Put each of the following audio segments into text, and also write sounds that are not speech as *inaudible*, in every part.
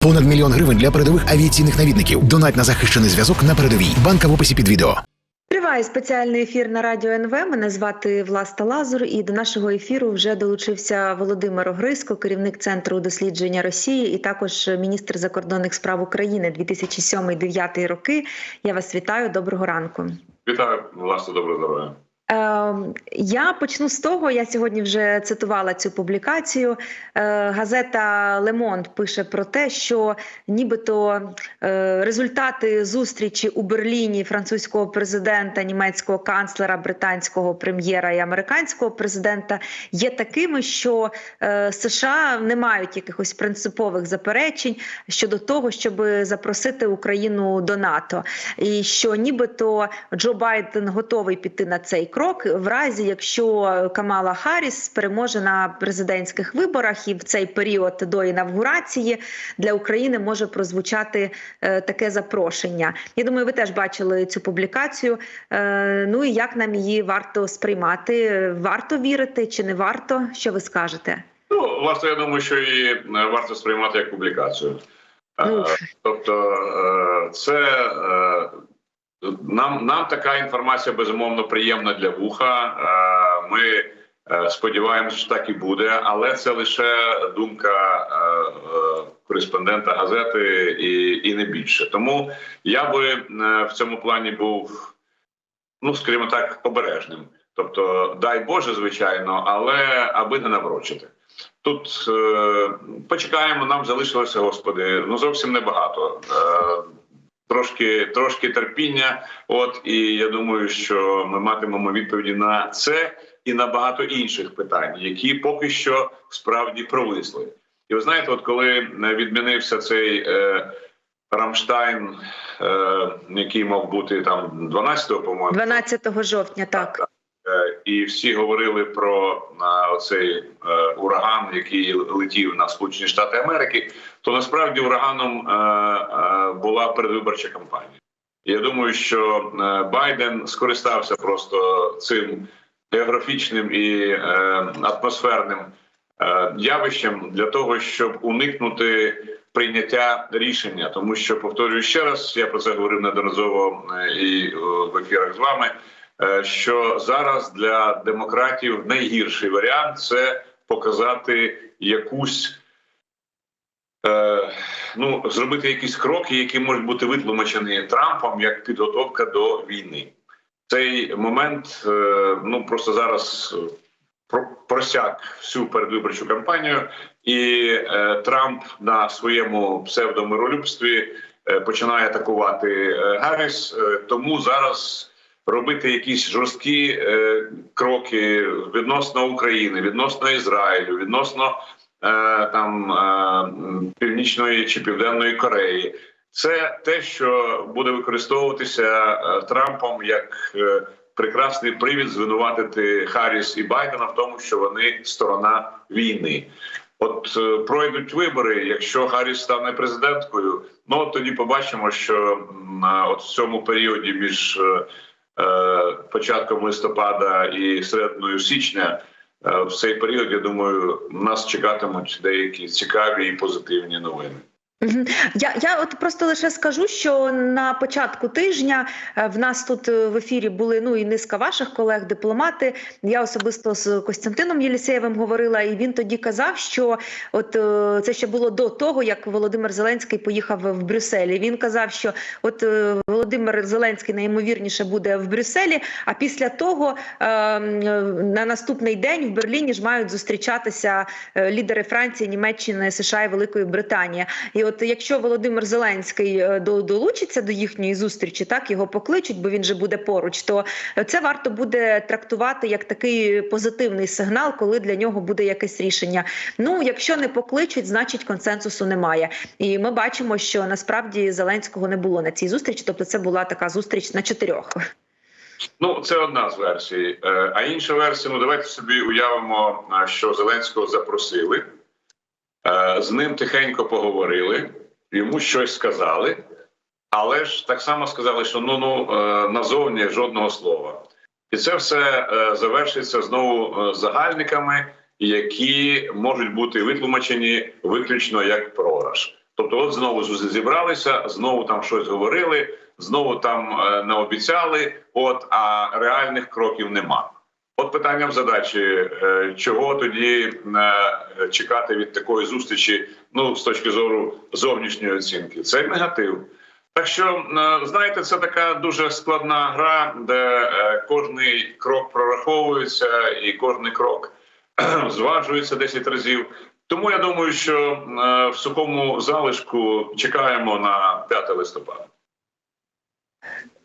Понад мільйон гривень для передових авіаційних навідників. Донать на захищений зв'язок на передовій. Банка в описі під відео. Триває спеціальний ефір на радіо НВ. Мене звати Власта Лазур, і до нашого ефіру вже долучився Володимир Огриско, керівник центру дослідження Росії, і також міністр закордонних справ України 2007-2009 роки. Я вас вітаю. Доброго ранку. Вітаю, власне, доброго здоров'я. Ем, Я почну з того. Я сьогодні вже цитувала цю публікацію. Е, Газета Лемонд пише про те, що нібито е, результати зустрічі у Берліні французького президента, німецького канцлера, британського прем'єра і американського президента є такими, що е, США не мають якихось принципових заперечень щодо того, щоб запросити Україну до НАТО, і що нібито Джо Байден готовий піти на цей крок в разі, якщо Камала Харріс переможе на президентських виборах, і в цей період до інавгурації для України може прозвучати е, таке запрошення. Я думаю, ви теж бачили цю публікацію. Е, ну і як нам її варто сприймати? Варто вірити чи не варто? Що ви скажете? Ну, власне, я думаю, що її е, варто сприймати як публікацію. Ну. Тобто, це нам, нам така інформація безумовно приємна для вуха. Е, Ми е, сподіваємося, що так і буде, але це лише думка е, кореспондента газети і, і не більше. Тому я би в цьому плані був, ну скажімо так, обережним. Тобто, дай Боже, звичайно, але аби не наврочити. Тут е, почекаємо, нам залишилося, господи, ну зовсім небагато. Е, трошки, трошки терпіння. От і я думаю, що ми матимемо відповіді на це і на багато інших питань, які поки що справді провисли. І ви знаєте, от коли відмінився цей е, Рамштайн, е, який мав бути там 12-го, по-моєму, 12 жовтня, так. Е, і всі говорили про а, оцей е, ураган, який летів на Сполучені Штати Америки. То насправді ураганом е, е, була передвиборча кампанія. Я думаю, що е, Байден скористався просто цим географічним і е, атмосферним е, явищем для того, щоб уникнути прийняття рішення, тому що повторюю ще раз, я про це говорив неодноразово е, і е, в ефірах з вами. Е, Що зараз для демократів найгірший варіант це показати якусь е, ну зробити якісь кроки, які можуть бути витлумачені Трампом як підготовка до війни. Цей момент е, ну просто зараз про- просяк всю передвиборчу кампанію, і Трамп на своєму псевдомиролюбстві починає атакувати Гарріс. Тому зараз робити якісь жорсткі е, кроки відносно України, відносно Ізраїлю, відносно е, там е, північної чи південної Кореї. Це те, що буде використовуватися е, Трампом як е, прекрасний привід звинуватити Харріс і Байдена в тому, що вони сторона війни. От е, пройдуть вибори. Якщо Харріс стане президенткою, ну тоді побачимо, що от в цьому періоді між початком листопада і серединою січня. е, В цей період я думаю, нас чекатимуть деякі цікаві і позитивні новини. Я, я от просто лише скажу, що на початку тижня е, в нас тут е, в ефірі були ну і низка ваших колег, дипломати. Я особисто з Костянтином Єлісєєвим говорила, і він тоді казав, що от е, це ще було до того, як Володимир Зеленський поїхав в Брюсселі. Він казав, що от Володимир Зеленський найімовірніше буде в Брюсселі, а після того е, е, на наступний день в Берліні ж мають зустрічатися лідери Франції, Німеччини, США і Великої Британії. І от якщо Володимир Зеленський е, долучиться до їхньої зустрічі, так його покличуть, бо він же буде поруч, то це варто буде трактувати як такий позитивний сигнал, коли для нього буде якесь рішення. Ну, якщо не покличуть, значить консенсусу немає. І ми бачимо, що насправді Зеленського не було на цій зустрічі, тобто це була така зустріч на чотирьох. Ну, це одна з версій. Е, А інша версія, ну давайте собі уявимо, що Зеленського запросили, з ним тихенько поговорили, йому щось сказали, але ж так само сказали, що ну ну е, назовні жодного слова. І це все е, завершиться знову е, загальниками, які можуть бути витлумачені виключно як програш. Тобто, от знову зібралися, знову там щось говорили, знову там е, наобіцяли, от а реальних кроків нема. От питанням задачі, е, чого тоді е, чекати від такої зустрічі, ну з точки зору зовнішньої оцінки, це негатив. Так що е, знаєте, це така дуже складна гра, де кожний крок прораховується, і кожний крок *clears throat* зважується 10 разів. Тому я думаю, що в сухому залишку чекаємо на 5 листопада.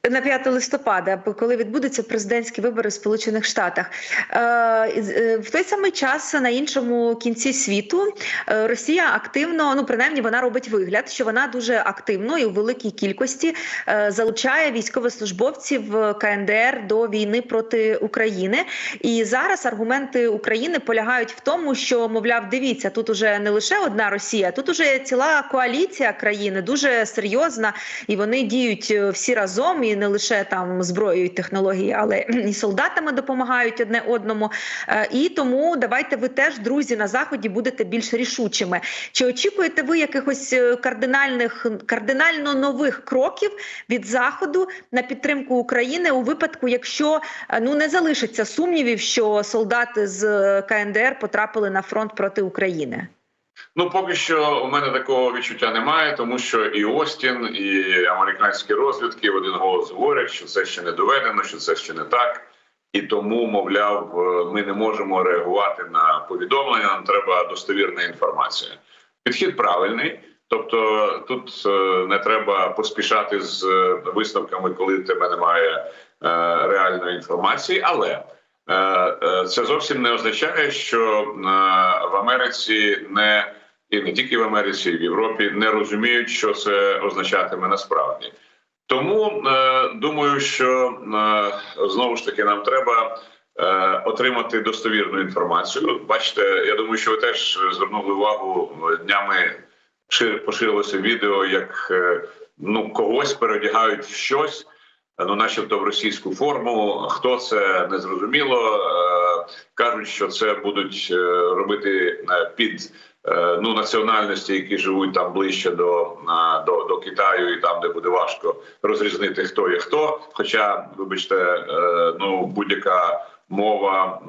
На 5 листопада, коли відбудуться президентські вибори в Сполучених Штатах, Е, е, в той самий час на іншому кінці світу е, Росія активно, ну принаймні, вона робить вигляд, що вона дуже активно і у великій кількості залучає військовослужбовців КНДР до війни проти України. І зараз аргументи України полягають в тому, що мовляв, дивіться, тут уже не лише одна Росія, тут уже ціла коаліція країни, дуже серйозна, і вони діють всі разом, і не лише там зброєю і технології, але і солдатами допомагають одне одному. Е, І тому давайте ви теж, друзі, на заході будете більш рішучими. Чи очікуєте ви якихось е, кардинальних кардинально нових кроків від заходу на підтримку України у випадку, якщо е, ну не залишиться сумнівів, що солдати з КНДР потрапили на фронт проти України? Ну, поки що у мене такого відчуття немає, тому що і Остін, і американські розвідки в один голос говорять, що це ще не доведено, що це ще не так. І тому, мовляв, е, ми не можемо реагувати на повідомлення. Нам треба достовірна інформація. Підхід правильний. Тобто тут е, не треба поспішати з е, висновками, коли в тебе немає реальної інформації, але це зовсім не означає, що в Америці не і не тільки в Америці, і в Європі не розуміють, що це означатиме насправді. Тому е, думаю, що е, знову ж таки нам треба е, отримати достовірну інформацію. Бачите, я думаю, що ви теж звернули увагу днями. шир- поширилося відео, як ну когось переодягають в щось ну, начебто в російську форму. Хто це не зрозуміло. Кажуть, що це будуть робити під ну національності, які живуть там ближче до, на- до, до Китаю, і там, де буде важко розрізнити хто є хто. Хоча, вибачте, е, ну будь-яка мова,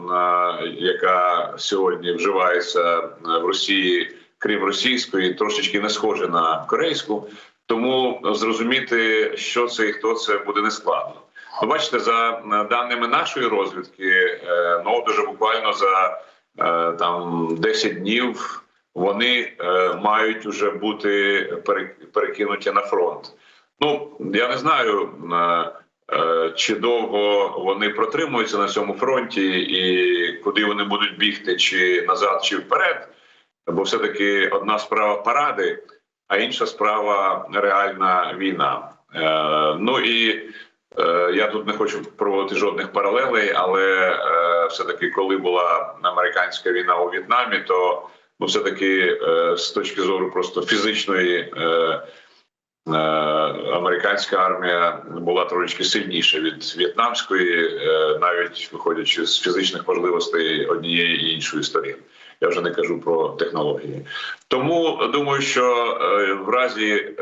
е, яка сьогодні вживається е, в Росії, крім російської, трошечки не схожа на корейську. Тому зрозуміти, що це і хто це буде нескладно. Ви бачите, за е, даними нашої розвідки, е, ну от уже буквально за е, там 10 днів вони е, мають уже бути перекинуті на фронт. Ну я не знаю. е, е, Чи довго вони протримуються на цьому фронті, і куди вони будуть бігти, чи назад, чи вперед? Бо все таки одна справа паради, а інша справа реальна війна. Ну і я тут не хочу проводити жодних паралелей, але все таки, коли була американська війна у В'єтнамі, то ну, все таки е, з точки зору просто фізичної. Е, е, Американська армія була трошечки сильніша від в'єтнамської, навіть виходячи з фізичних можливостей однієї і іншої сторін. Я вже не кажу про технології. Тому думаю, що в разі,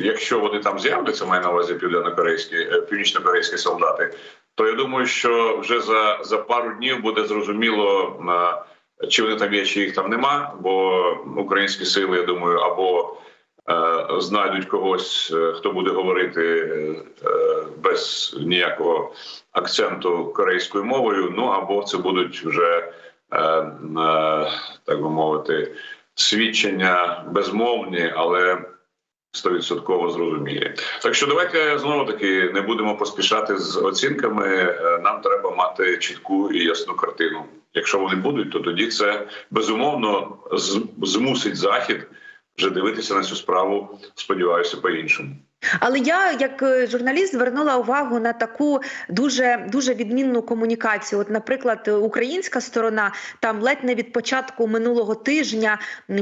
якщо вони там з'являться, маю на увазі південнокорейські північнокорейські солдати, то я думаю, що вже за, за пару днів буде зрозуміло, чи вони там є, чи їх там нема. Бо українські сили, я думаю, або е, знайдуть когось, е, хто буде говорити е, без ніякого акценту корейською мовою. Ну або це будуть вже е, е, так би мовити, свідчення безмовні, але стовідсотково зрозумілі. Так що давайте знову таки не будемо поспішати з оцінками. Е, Нам треба мати чітку і ясну картину. Якщо вони будуть, то тоді це безумовно змусить захід вже дивитися на цю справу. Сподіваюся, по іншому. Але я, як е, журналіст, звернула увагу на таку дуже дуже відмінну комунікацію. От, наприклад, українська сторона там ледь не від початку минулого тижня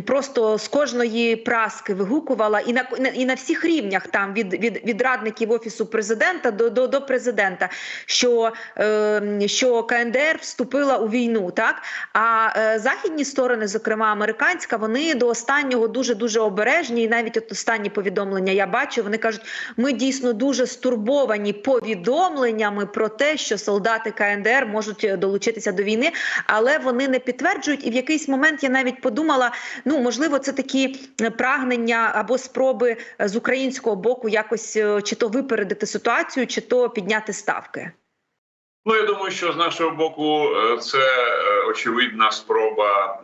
просто з кожної праски вигукувала і на і на всіх рівнях, там від від, від радників офісу президента до до, до президента, що, е, що КНДР вступила у війну. Так а е, західні сторони, зокрема американська, вони до останнього дуже дуже обережні. І навіть от останні повідомлення я бачу. Вони кажуть, ми дійсно дуже стурбовані повідомленнями про те, що солдати КНДР можуть е, долучитися до війни, але вони не підтверджують. І в якийсь момент я навіть подумала: ну можливо, це такі е, прагнення або спроби е, з українського боку якось чи то випередити ситуацію, чи то підняти ставки. Ну, я думаю, що з нашого боку це очевидна спроба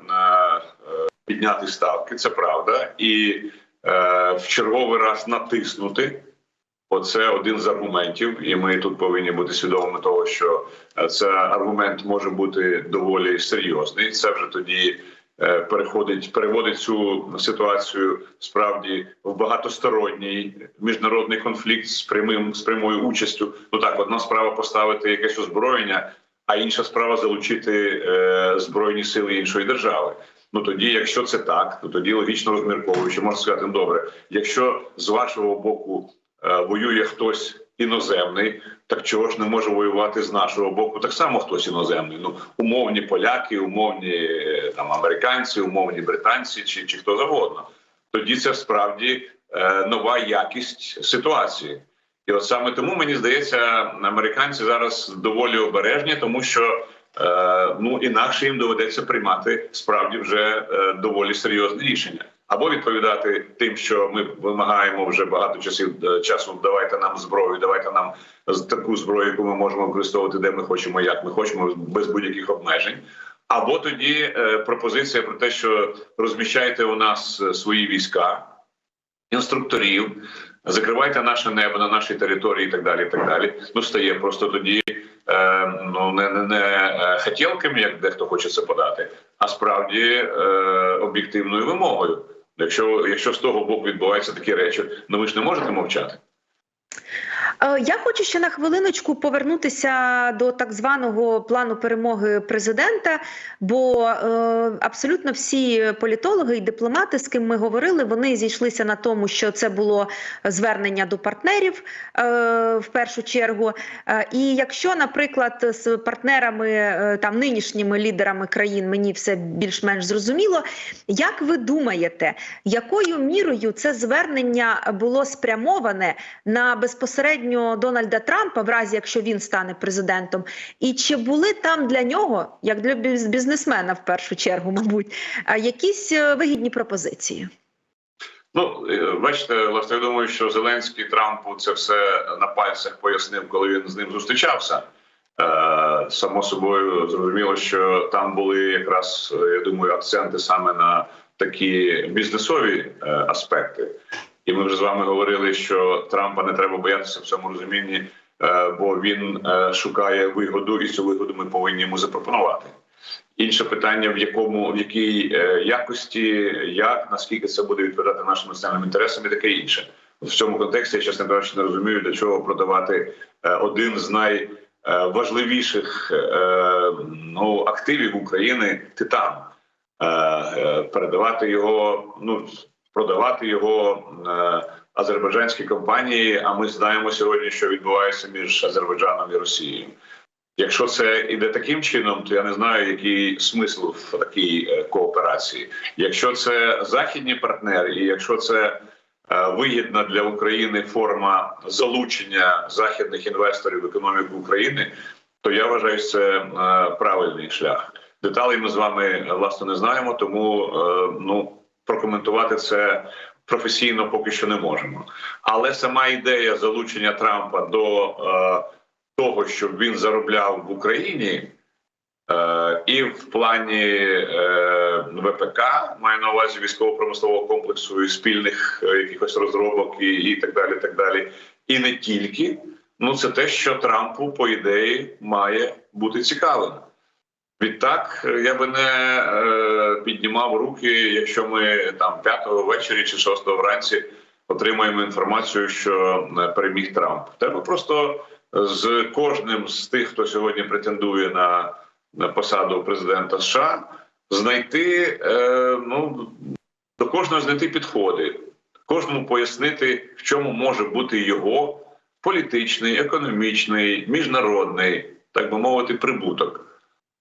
підняти ставки, це правда, і в черговий раз натиснути. Оце один з аргументів, і ми тут повинні бути свідомими того, що е, це аргумент може бути доволі серйозний. Це вже тоді е, переходить, переводить цю ситуацію справді в багатосторонній міжнародний конфлікт з прямим з прямою участю. Ну так, одна справа поставити якесь озброєння, а інша справа залучити е, збройні сили іншої держави. Ну тоді, якщо це так, то тоді логічно розмірковуючи, можна сказати, ну добре, якщо з вашого боку е, воює хтось іноземний, так чого ж не може воювати з нашого боку? Так само хтось іноземний. Ну умовні поляки, умовні е, там американці, умовні британці чи, чи хто завгодно. Тоді це справді е, нова якість ситуації. І от саме тому мені здається, американці зараз доволі обережні, тому що ну інакше їм доведеться приймати справді вже е, доволі серйозне рішення. Або відповідати тим, що ми вимагаємо вже багато часів е, часу. Давайте нам зброю, давайте нам таку зброю, яку ми можемо використовувати, де ми хочемо, як ми хочемо, без будь-яких обмежень. Або тоді е, пропозиція про те, що розміщайте у нас е, свої війська, інструкторів, закривайте наше небо на нашій території, і так далі. І так далі. Ну стає просто тоді е, ну не, не, не е, хотілками, як дехто хоче це подати, а справді е, об'єктивною вимогою. Якщо, якщо з того боку відбуваються такі речі, ну ви ж не можете мовчати. Е, Я хочу ще на хвилиночку повернутися до так званого плану перемоги президента, бо е, абсолютно всі політологи і дипломати, з ким ми говорили, вони зійшлися на тому, що це було звернення до партнерів е, в першу чергу. І якщо, наприклад, з партнерами там нинішніми лідерами країн мені все більш-менш зрозуміло, як ви думаєте, якою мірою це звернення було спрямоване на безпосередньо Дональда Трампа, в разі якщо він стане президентом, і чи були там для нього, як для біз- бізнесмена, в першу чергу, мабуть, якісь е, вигідні пропозиції? Ну, е, бачите, власне, я думаю, що Зеленський Трампу це все на пальцях пояснив, коли він з ним зустрічався. Е, само собою зрозуміло, що там були якраз, я думаю, акценти саме на такі бізнесові аспекти. І ми вже з вами говорили, що Трампа не треба боятися в цьому розумінні, е, бо він е, шукає вигоду, і цю вигоду ми повинні йому запропонувати. Інше питання, в якому в якій е, якості, як наскільки це буде відповідати нашим національним інтересам, і таке інше. В цьому контексті я чесно кажучи, не розумію, для чого продавати один з найважливіших ну активів України Титан, передавати його, ну продавати його е, азербайджанській компанії. А ми знаємо сьогодні, що відбувається між Азербайджаном і Росією. Якщо це іде таким чином, то я не знаю, який смисл в такій е, кооперації. Якщо це західні партнери, і якщо це е, вигідна для України форма залучення західних інвесторів в економіку України, то я вважаю, що це правильний шлях. Деталей ми з вами власне не знаємо, тому ну прокоментувати це професійно поки що не можемо. Але сама ідея залучення Трампа до е, того, щоб він заробляв в Україні, е, і в плані е, ВПК маю на увазі військово-промислового комплексу і спільних е, якихось розробок і, і так далі. так далі. І не тільки. Ну, це те, що Трампу, по ідеї, має бути цікавим. Відтак, е, я би не е, піднімав руки, якщо ми там п'ятого ввечері чи шостого вранці отримаємо інформацію, що е, переміг Трамп. Треба просто з кожним з тих, хто сьогодні претендує на, на посаду президента США, знайти е, ну до кожного знайти підходи, кожному пояснити, в чому може бути його політичний, економічний, міжнародний, так би мовити, прибуток.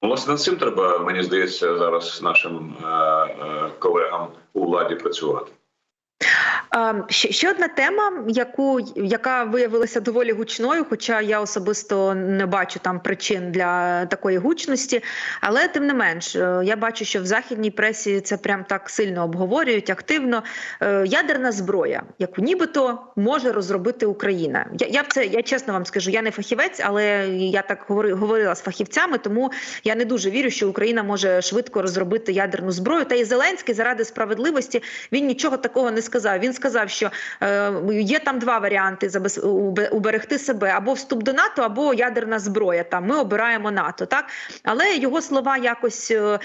Ну, Власне, над цим треба, мені здається, зараз нашим е, е, колегам у владі працювати. Ще, одна тема, яку яка виявилася доволі гучною, хоча я особисто не бачу там причин для такої гучності. Але тим не менш, е, я бачу, що в західній пресі це прям так сильно обговорюють активно. Е, Ядерна зброя, яку нібито може розробити Україна. Я, я це я чесно вам скажу, я не фахівець, але я так говори, говорила з фахівцями, тому я не дуже вірю, що Україна може швидко розробити ядерну зброю. Та і Зеленський заради справедливості він нічого такого не сказав. Він сказав, що е, є там два варіанти уберегти себе або вступ до НАТО, або ядерна зброя. Там ми обираємо НАТО, так але його слова якось е,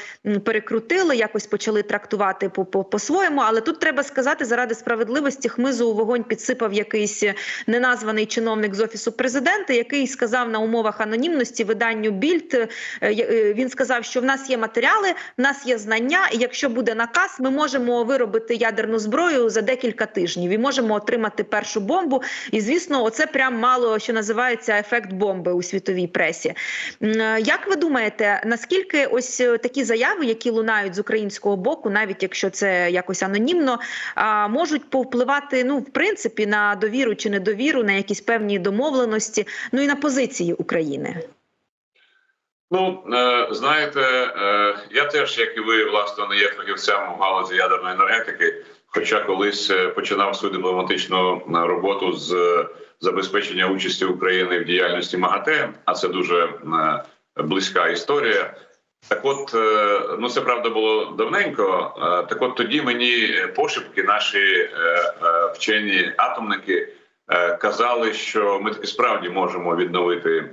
перекрутили, якось почали трактувати по- по- по-своєму. Але тут треба сказати, заради справедливості хмизу у вогонь підсипав якийсь неназваний чиновник з офісу президента, який сказав на умовах анонімності виданню Більд. е, е, Він сказав, що в нас є матеріали, в нас є знання, і якщо буде наказ, ми можемо виробити ядерну зброю за декілька тижнів і можемо отримати першу бомбу. І звісно, оце прям мало що називається ефект бомби у світовій пресі. Е, Як ви думаєте, наскільки ось е, такі заяви, які лунають з українського боку, навіть якщо це якось анонімно, можуть повпливати ну в принципі на довіру чи недовіру, на якісь певні домовленості, ну і на позиції України? Ну е, знаєте, я теж, як і ви, власне, не є фахівцем у галузі ядерної енергетики. Хоча колись е, починав свою дипломатичну е, роботу з е, забезпечення участі України в діяльності МАГАТЕ, а це дуже близька історія. Так, от ну це правда було давненько. Так, от тоді мені пошепки наші вчені атомники казали, що ми таки справді можемо відновити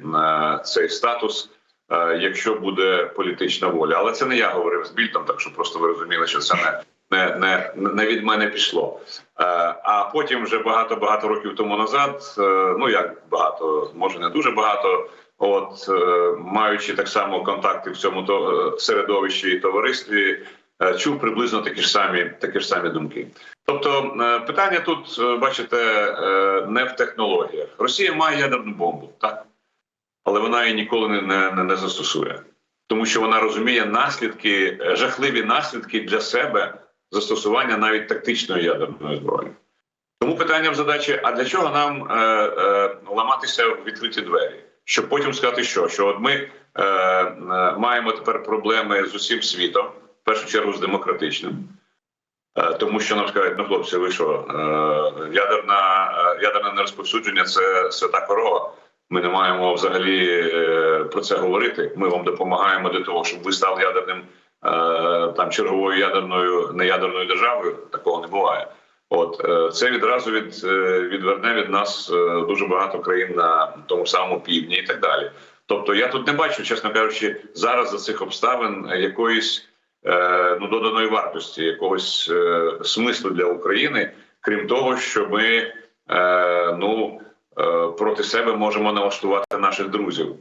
цей статус. Якщо буде політична воля, але це не я говорив з Більтом, так що просто ви розуміли, що це не не, не, не від мене пішло. Е, а потім вже багато багато років тому назад, е, ну як багато, може не дуже багато. От е, маючи так само контакти в цьому то середовищі і товаристві, чув приблизно такі ж самі такі ж самі думки. Тобто, питання тут, бачите, не в технологіях. Росія має ядерну бомбу, так але вона її ніколи не, не, не застосує, тому що вона розуміє наслідки, жахливі наслідки для себе застосування навіть тактичної ядерної зброї. Тому питання в задачі: а для чого нам е, е, ламатися в відкриті двері? Щоб потім сказати, що що от ми е, е, маємо тепер проблеми з усім світом, в першу чергу з демократичним, е, тому що нам скажуть, ну хлопці, ви що е, ядерна е, ядерне нерозповсюдження це свята корова. Ми не маємо взагалі е, про це говорити. Ми вам допомагаємо для того, щоб ви стали ядерним там черговою ядерною неядерною державою. Такого не буває. От е, це відразу від е, відверне від нас е, дуже багато країн на тому самому півдні і так далі. Тобто, я тут не бачу, чесно кажучи, зараз за цих обставин якоїсь е, ну доданої вартості, якогось е, смислу для України, крім того, що ми е, ну е, проти себе можемо налаштувати наших друзів.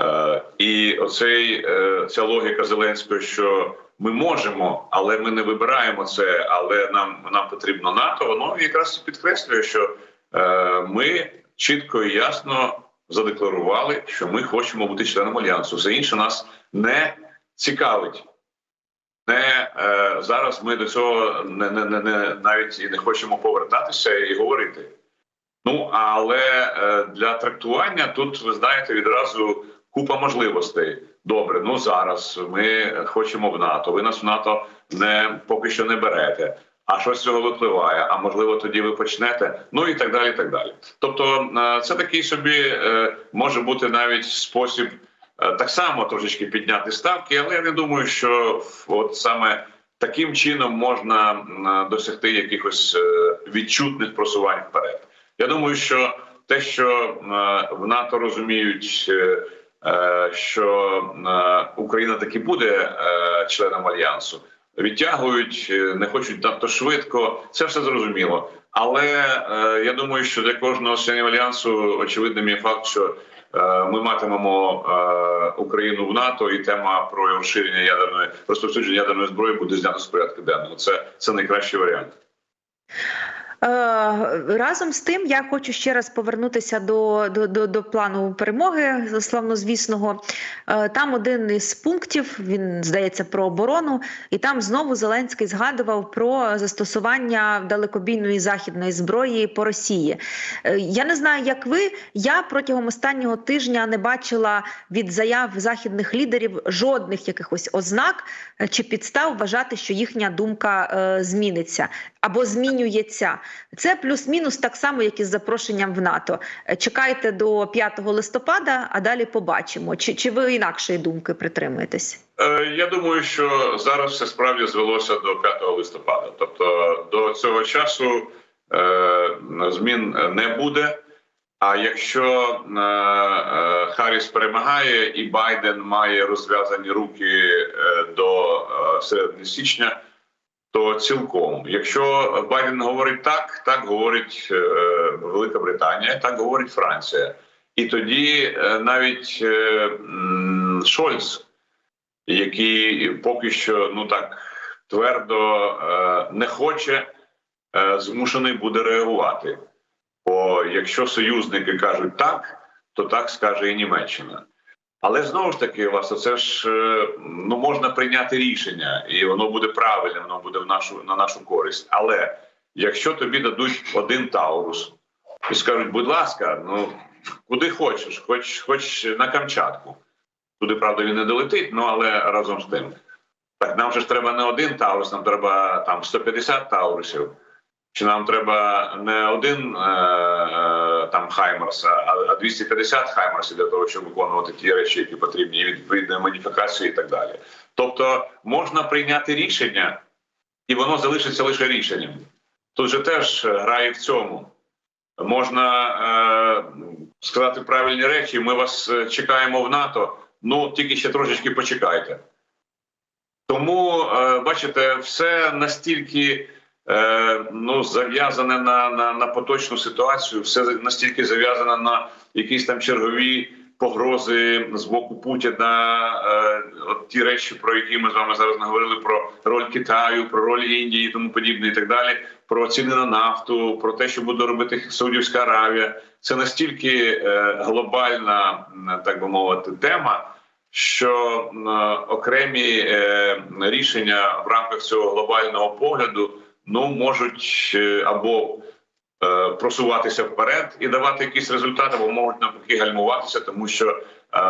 Е, і оцей е, ця логіка Зеленського, що ми можемо, але ми не вибираємо це, але нам нам потрібно НАТО. Воно якраз підкреслює, що е, ми чітко і ясно задекларували, що ми хочемо бути членом альянсу. Все інше нас не цікавить. Не е, зараз ми до цього не, не, не, не навіть і не хочемо повертатися і говорити. Ну але е, для трактування тут ви знаєте відразу купа можливостей. Добре, ну зараз ми хочемо в НАТО. Ви нас в НАТО не поки що не берете. А що з цього випливає? А можливо, тоді ви почнете? Ну і так далі. так далі. Тобто, е, це такий собі е, може бути навіть спосіб е, так само трошечки підняти ставки, але я не думаю, що от саме таким чином можна досягти якихось відчутних просувань вперед. Я думаю, що те, що в НАТО розуміють, що е, Україна таки буде е, членом альянсу, відтягують, е, не хочуть надто швидко. Це все зрозуміло. Але е, я думаю, що для кожного членів альянсу очевидним є факт, що е, ми матимемо е, Україну в НАТО, і тема про розширення ядерної розповсюдження ядерної зброї буде знято з порядку денного. Це, це найкращий варіант. Е, Разом з тим, я хочу ще раз повернутися до, до, до, до плану перемоги славнозвісного. Е, Там один із пунктів, він здається про оборону, і там знову Зеленський згадував про застосування далекобійної західної зброї по Росії. Е, Я не знаю, як ви. Я протягом останнього тижня не бачила від заяв західних лідерів жодних якихось ознак чи підстав вважати, що їхня думка зміниться або змінюється. Це плюс-мінус так само, як і з запрошенням в НАТО. Е, Чекайте до 5 листопада, а далі побачимо. Чи, чи ви інакшої думки притримуєтесь? Е, Я думаю, що зараз все справді звелося до 5 листопада. Тобто до цього часу е, змін не буде. А якщо Харріс перемагає і Байден має розв'язані руки до середини січня, то цілком, якщо Байден говорить так, так говорить е, Велика Британія, так говорить Франція, і тоді е, навіть е, Шольц який поки що ну так твердо не хоче, змушений буде реагувати. Бо якщо союзники кажуть так, то так скаже і Німеччина. Але знову ж таки, власне, це ж е, ну можна прийняти рішення, і воно буде правильним, воно буде в нашу на нашу користь. Але якщо тобі дадуть один Таурус і скажуть, будь ласка, ну куди хочеш, хоч, хоч на Камчатку. Туди, правда, він не долетить, ну але разом з тим. Так нам же ж треба не один Таурус, нам треба там 150 Таурусів. Чи нам треба не один е, е, там Хаймерс, а, а 250 Хаймерсів для того, щоб виконувати ті речі, які потрібні, і відповідної модифікації і так далі. Тобто можна прийняти рішення, і воно залишиться лише рішенням. Тут же теж грає в цьому. Можна е, сказати правильні речі. Ми вас е, чекаємо в НАТО. Ну тільки ще трошечки почекайте. Тому, е, бачите, все настільки ну, зав'язане на, на, на поточну ситуацію, все настільки зав'язане на якісь там чергові погрози з боку Путіна. Е, от ті речі, про які ми з вами зараз наговорили, про роль Китаю, про роль Індії тому подібне, і так далі, про ціни на нафту, про те, що буде робити Саудівська Аравія. Це настільки е, глобальна, так би мовити, тема. Що окремі е, рішення в рамках цього глобального погляду ну можуть е, або е, просуватися вперед і давати якісь результати, або можуть навпаки гальмуватися, тому що е,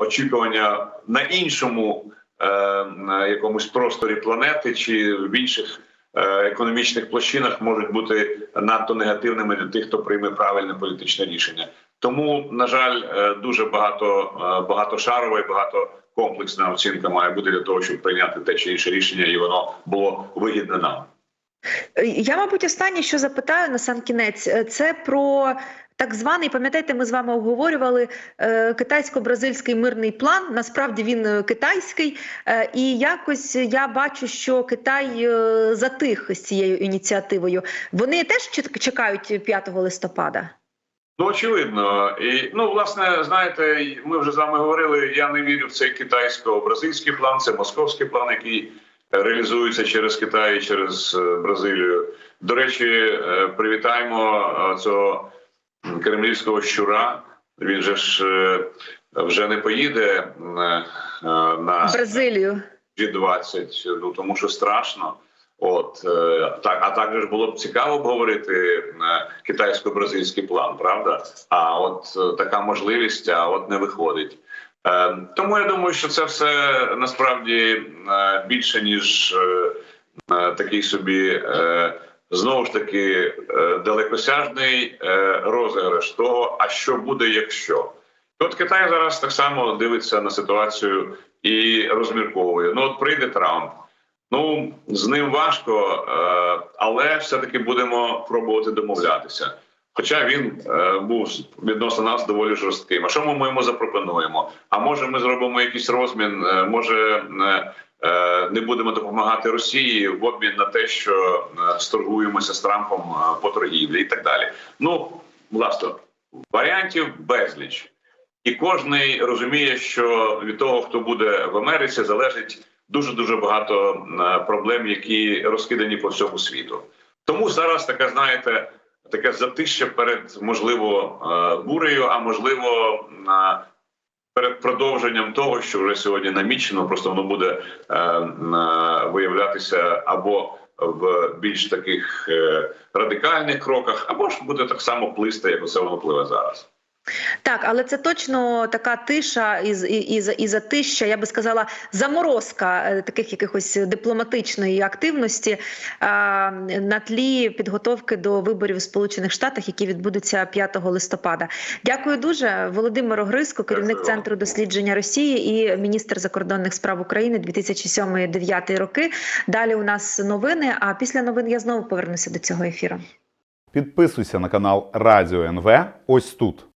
очікування на іншому е, на якомусь просторі планети чи в інших е, економічних площинах можуть бути надто негативними для тих, хто прийме правильне політичне рішення. Тому, на жаль, е, дуже багато багатошарова і багатокомплексна оцінка має бути для того, щоб прийняти те чи інше рішення, і воно було вигідне нам. Я, мабуть, останнє, що запитаю на сам кінець, е, це про так званий, пам'ятаєте, ми з вами обговорювали е, китайсько-бразильський мирний план. Насправді він е, китайський, і якось я бачу, що Китай затих з цією ініціативою. Вони теж чекають 5 листопада. Ну, очевидно, і ну власне, знаєте, ми вже з вами говорили. Я не вірю в цей китайсько-бразильський план, це московський план, який реалізується через Китай, і через е, Бразилію. До речі, е, привітаємо е, цього кремлівського щура. Він же ж вже не поїде на Бразилію. G20, ну тому що страшно. От так, а також було б цікаво обговорити китайсько-бразильський план, правда? А от така можливість, а от не виходить. Е, тому я думаю, що це все насправді е, більше ніж е, такий собі знову ж таки далекосяжний розіграш того, а що буде, якщо. От Китай зараз так само дивиться на ситуацію і розмірковує. Ну, от прийде Трамп. Ну з ним важко, але все-таки будемо пробувати домовлятися. Хоча він е, був відносно нас доволі жорстким. А що ми йому запропонуємо? А може, ми зробимо якийсь розмін? Е, може е, е, не будемо допомагати Росії в обмін на те, що е, сторгуємося з Трампом е, по торгівлі і так далі. Ну, власне, варіантів безліч. І кожний розуміє, що від того, хто буде в Америці, залежить дуже дуже багато е, проблем, які розкидані по всьому світу. Тому зараз така, знаєте, таке затища перед можливо е, бурею, а можливо перед продовженням того, що вже сьогодні намічено, просто воно буде е, виявлятися або в більш таких е, радикальних кроках, або ж буде так само плисти, як усе воно пливе зараз. Так, але це точно така тиша і, і, і затища, я би сказала, заморозка е, таких якихось дипломатичної активності а, на тлі підготовки до виборів у Сполучених Штатах, які відбудуться 5 листопада. Дякую дуже, Володимир Огриско, керівник центру дослідження Росії і міністр закордонних справ України 2007-2009 роки. Далі у нас новини. А після новин я знову повернуся до цього ефіру. Підписуйся на канал Радіо НВ ось тут.